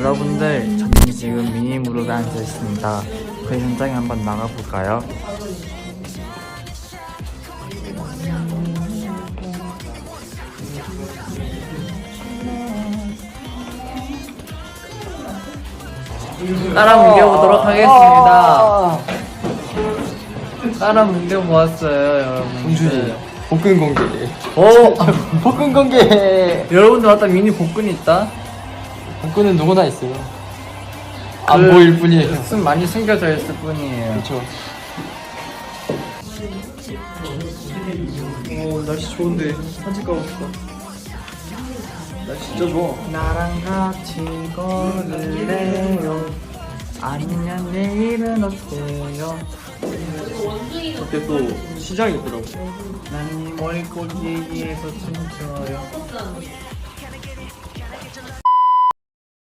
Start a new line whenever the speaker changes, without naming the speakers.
여러분들, 저는 지금 미니 무릎에 앉아 있습니다. 그 현장에 한번 나가볼까요? 따라 뭉겨보도록 하겠습니다. 따라 뭉겨보았어요, 여러분들.
복근 공개.
오!
복근 공개.
여러분들 맞다 미니 복근 있다?
복근은 누구나 있어요. 안
그-
보일 뿐이에요.
숨 많이 숨겨져 있을 뿐이에요.
그렇죠.
오 날씨 좋은데 산책 가고 싶다 날씨 진짜 좋아
나랑 같이 걸을래요? 아니면 내일은 어때요?
그때 또 시장이 있더라고
난이 머리꼬리에서 춤춰요.